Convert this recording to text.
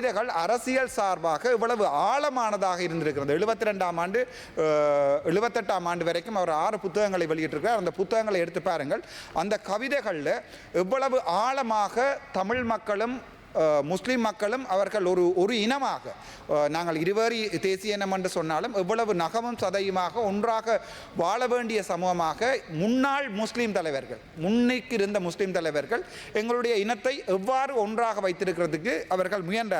கவிதைகள் அரசியல் சார்பாக இவ்வளவு ஆழமானதாக இருந்திருக்கிறது. எழுபத்தி ரெண்டாம் ஆண்டு எழுபத்தெட்டாம் ஆண்டு வரைக்கும் அவர் ஆறு புத்தகங்களை வெளியிட்டிருக்கிறார். அந்த புத்தகங்களை எடுத்து பாருங்கள். அந்த கவிதைகளில் எவ்வளவு ஆழமாக தமிழ் மக்களும் முஸ்லீம் மக்களும் அவர்கள் ஒரு ஒரு இனமாக நாங்கள் இருவேறு தேசிய இனம் என்று சொன்னாலும் எவ்வளவு நகமும் சதையுமாக ஒன்றாக வாழ வேண்டிய சமூகமாக முன்னாள் முஸ்லீம் தலைவர்கள் முன்னிக்கு இருந்த முஸ்லீம் தலைவர்கள் எங்களுடைய இனத்தை எவ்வாறு ஒன்றாக வைத்திருக்கிறதுக்கு அவர்கள் முயன்றார்கள்.